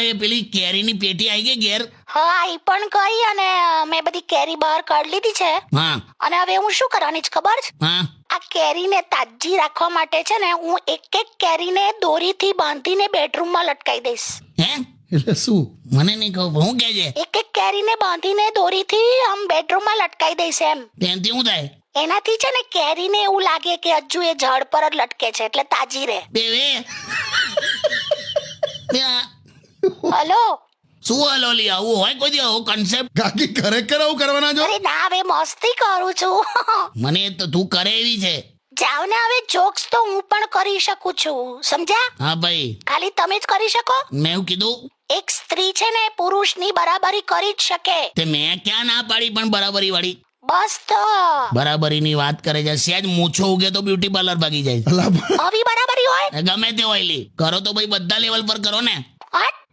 એ પેલી કેરીની પેટી આવી ગઈ ઘેર? હા એ પણ ગઈ અને મેં બધી કેરી બહાર કાઢી લીધી છે. હા. અને હવે હું શું કરવાની છે ખબર છે? હા. આ કેરીને તાજી રાખવા માટે છે ને હું એક એક કેરીને દોરીથી બાંધીને બેડરૂમમાં લટકાઈ દઈશ. હે? એટલે શું? મને નહીં કહું હું કે છે? એક એક કેરીને બાંધીને દોરીથી આમ બેડરૂમમાં લટકાઈ દઈશ એમ. તેનાથી હું થાય? એનાથી છે ને કેરીને એવું લાગે કે હજુ એ ઝાડ પર જ લટકે છે એટલે તાજી રહે. બેવે હલો? શું હલોલી આવું હોય કોઈ દી આવો કન્સેપ્ટ કાકી ખરેખર આવું કરવાના છો? અરે ના હવે મસ્તી કરું છું. મને તો તું કરે એવી છે. જાવ ને હવે જોક્સ તો હું પણ કરી શકું છું સમજ્યા? હા ભાઈ. ખાલી તમે જ કરી શકો? મેં એવું કીધું. એક સ્ત્રી છે ને પુરુષની બરાબરી કરી જ શકે. તે મેં ક્યાં ના પાડી પણ બરાબરી વાળી. બસ તો. બરાબરીની વાત કરે છે. સેજ મૂછો ઉગે તો બ્યુટી પાર્લર ભાગી જાય. આવી બરાબરી હોય? ગમે તે હોય લી. કરો તો ભાઈ બધા લેવલ પર કરો ને. હટ